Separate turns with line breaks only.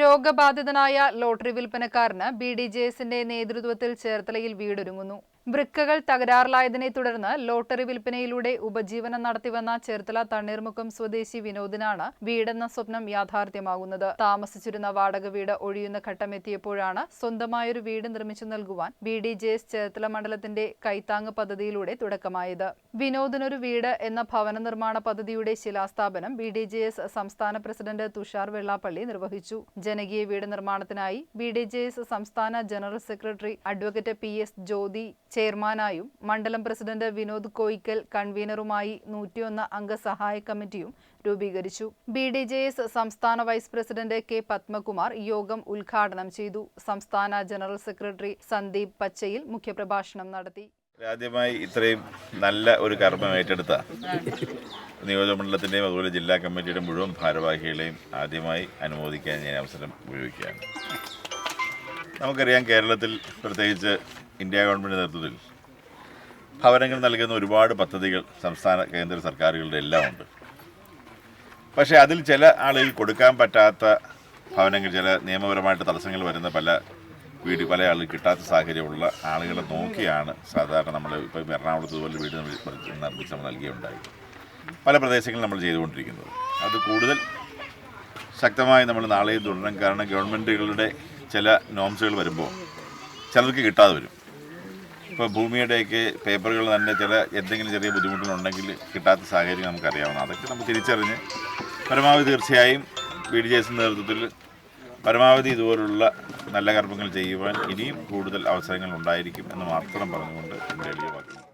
രോഗബാധിതനായ lottery വിൽപ്പനക്കാരന് B D J എസിന്റെ നേതൃത്വത്തിൽ ചേർത്തലയിൽ വീടൊരുങ്ങുന്നു വൃക്കകൾ തകരാറിലായതിനെ തുടർന്ന് ലോട്ടറി വിൽപ്പനയിലൂടെ ഉപജീവനം നടത്തിവന്ന ചേർത്തല തണ്ണീർമുക്കം സ്വദേശി വിനോദിനാണ് വീടെന്ന സ്വപ്നം യാഥാർത്ഥ്യമാകുന്നത് താമസിച്ചിരുന്ന വാടക വീട് ഒഴിയുന്ന ഘട്ടമെത്തിയപ്പോഴാണ് സ്വന്തമായൊരു വീട് നിർമ്മിച്ചു നൽകുവാൻ B D J S Cherthala മണ്ഡലത്തിന്റെ കൈത്താങ് പദ്ധതിയിലൂടെ തുടക്കമായത് വിനോദിനൊരു വീട് എന്ന ഭവന നിർമ്മാണ പദ്ധതിയുടെ ശിലാസ്ഥാപനം ബി ഡി ജെ എസ് സംസ്ഥാന പ്രസിഡന്റ് തുഷാർ വെള്ളാപ്പള്ളി നിർവഹിച്ചു ജനകീയ വീട് നിർമ്മാണത്തിനായി ബി ഡി ജെ എസ് സംസ്ഥാന general secretary advocate P S Jyothi ചെയർമാനായും മണ്ഡലം പ്രസിഡന്റ് വിനോദ് കോയിക്കൽ കൺവീനറുമായി നൂറ്റിയൊന്ന് അംഗ സഹായ കമ്മിറ്റിയും രൂപീകരിച്ചു ബി ഡി ജെ എസ് സംസ്ഥാന വൈസ് പ്രസിഡന്റ് കെ പത്മകുമാർ യോഗം ഉദ്ഘാടനം ചെയ്തു സംസ്ഥാന ജനറൽ സെക്രട്ടറി സന്ദീപ് പച്ചയിൽ മുഖ്യപ്രഭാഷണം നടത്തി
ആദ്യമായി ഇത്രയും നല്ല ഒരു കർമ്മം ഏറ്റെടുത്ത നിയോജകമണ്ഡലത്തിൻ്റെയും അതുപോലെ ജില്ലാ കമ്മിറ്റിയുടെ മുഴുവൻ ഭാരവാഹികളെയും ആദ്യമായി അനുമോദിക്കാൻ ഞാൻ അവസരം ഉപയോഗിക്കുകയാണ് നമുക്കറിയാം കേരളത്തിൽ പ്രത്യേകിച്ച് ഇന്ത്യ ഗവൺമെൻറ് നേതൃത്വത്തിൽ ഭവനങ്ങൾ നൽകുന്ന ഒരുപാട് പദ്ധതികൾ സംസ്ഥാന കേന്ദ്ര സർക്കാരുകളുടെ എല്ലാം ഉണ്ട് പക്ഷേ അതിൽ ചില ആളുകൾ കൊടുക്കാൻ പറ്റാത്ത ഭവനങ്ങൾ ചില നിയമപരമായിട്ട് തടസ്സങ്ങൾ വരുന്ന പല വീട് പല ആളുകൾ കിട്ടാത്ത സാഹചര്യമുള്ള ആളുകളെ നോക്കിയാണ് സാധാരണ നമ്മൾ ഇപ്പം എറണാകുളത്ത് പോലെ വീട് നിർമ്മിച്ച് നമ്മൾ നൽകിയുണ്ടായി പല പ്രദേശങ്ങളിൽ നമ്മൾ ചെയ്തുകൊണ്ടിരിക്കുന്നത് അത് കൂടുതൽ ശക്തമായി നമ്മൾ നാളെയും തുടരണം കാരണം ഗവൺമെൻറ്റുകളുടെ ചില നോംസുകൾ വരുമ്പോൾ ചിലർക്ക് കിട്ടാതെ വരും ഇപ്പോൾ ഭൂമിയുടെയൊക്കെ പേപ്പറുകൾ തന്നെ ചില എന്തെങ്കിലും ചെറിയ ബുദ്ധിമുട്ടുകളുണ്ടെങ്കിൽ കിട്ടാത്ത സാഹചര്യം നമുക്കറിയാവുന്ന അതൊക്കെ നമുക്ക് തിരിച്ചറിഞ്ഞ് പരമാവധി തീർച്ചയായും ബി ഡി ജെസിൻ്റെ നേതൃത്വത്തിൽ പരമാവധി ഇതുപോലുള്ള നല്ല കർമ്മങ്ങൾ ചെയ്യുവാൻ ഇനിയും കൂടുതൽ അവസരങ്ങൾ ഉണ്ടായിരിക്കും എന്ന് മാത്രം പറഞ്ഞുകൊണ്ട് എൻ്റെ എളിയ